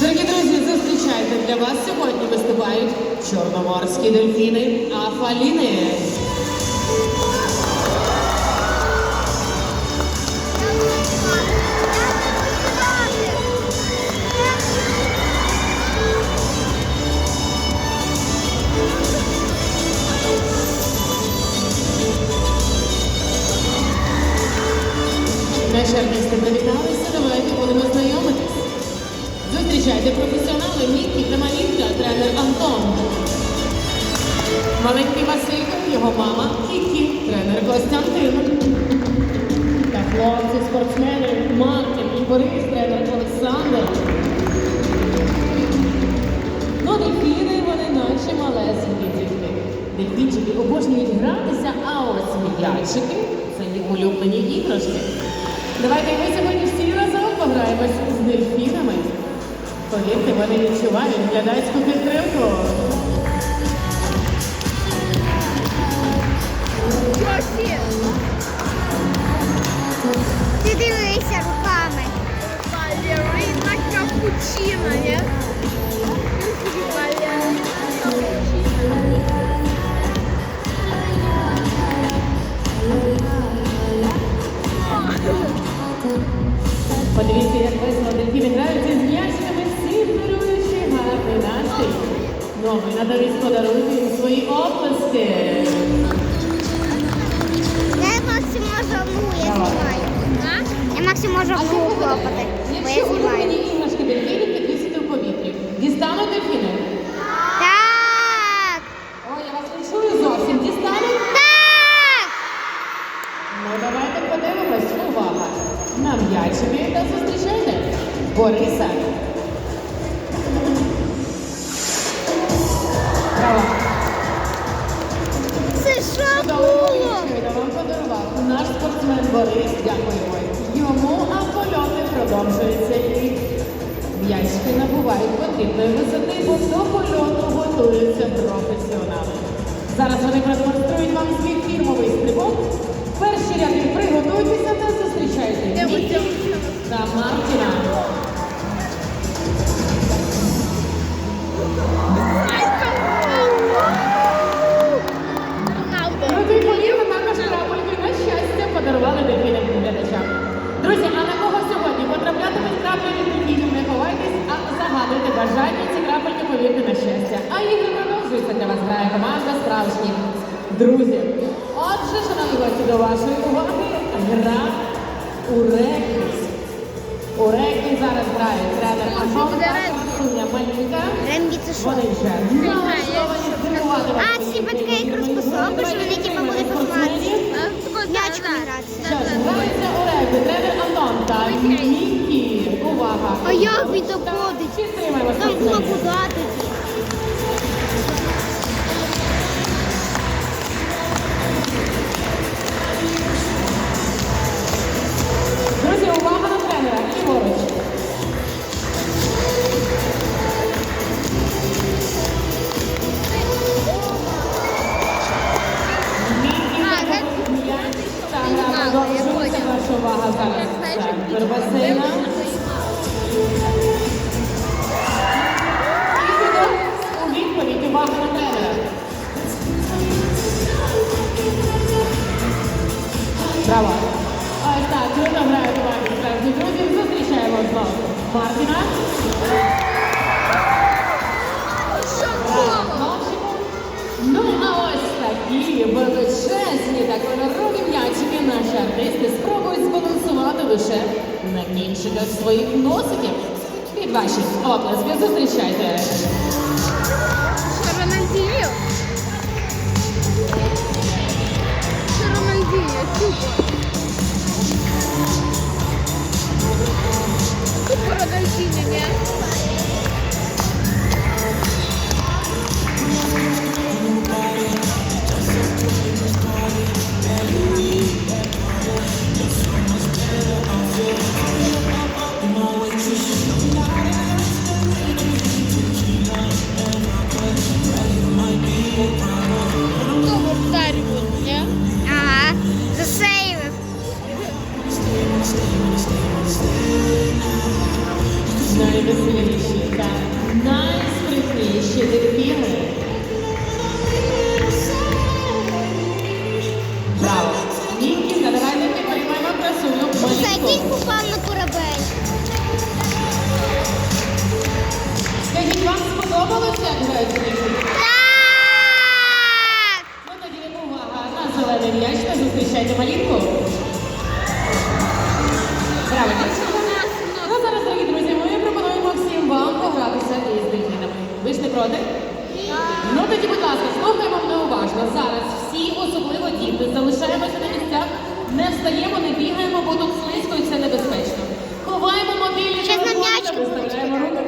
Дорогі друзі, зустрічайте для вас сьогодні виступають чорноморські дельфіни Афаліни. Зустрічайте професіонали Мікі та Малінка, тренер Антон. Маленький Василько, його мама Кікі, тренер Костянтин. Та хлопці, спортсмени Мартин і Борис, тренер Олександр. Ну, дельфіни, вони наші малесенькі дітки. Дельфінчики обожнюють гратися, а ось м'ячики це їх улюблені іграшки. Давайте ми сьогодні всі разом пограємось. Повірте, вони відчувають глядацьку підтримку. Ти дивися руками. Балерина капучино, нет? Балерина капучино. Подивіться, як весело настрій. Ну, натомість подаруйте їм свої оплески. Я Максим може мгу, я знімаю. Я Максим може А що мгу буде, хлопати, бо якщо я знімаю. улюблені іграшки дельфінів підвісити в повітрі? Дістануть дельфіни? Так! Ой, я вас не чую зовсім. Дістануть? Так! Ну, давайте подивимось. Увага! На м'ячики та зустрічайте Бориса. Борис. Дякуємо. Йому а польоти продовжуються і м'ячки набувають потрібної висоти, бо до польоту готуються професіонали. Зараз вони продемонструють вам свій фірмовий стрибок. Перші ряди приготуйтеся та зустрічайте Мікі та Мартіна. Для вас грає команда справжніх друзів. Отже, шановні гості, до вашої уваги гра у регбі. У регбі зараз грає тренер буде та Малінка. Рембі це що? Вони вже налаштовані здивувати вас. А, ці батьки як розпособиш, вони типа будуть посмати. М'ячком гратися. Що ж, грається у регбі тренер Антон та Мікі. Увага! А як він доходить? Підтримаємо Там куди продовжується. поняла. Ваша увага зараз. Артисти спробують збалансувати лише на кінчиках своїх носиків. Під ваші оплески зустрічайте. Що вам сподобалося, грають? Так! Ну тоді увага на зелений м'яч та зустрічайте малінку. Ну зараз, дорогі друзі, ми пропонуємо всім вам погратися із дельфінами. Ви ж не проти? Ну тоді, будь ласка, слухаємо мене уважно. Зараз всі, особливо діти, залишаємося на місцях, не встаємо, не бігаємо, бо тут слизько і це небезпечно. Ховаємо мобільні телефони виставляємо руки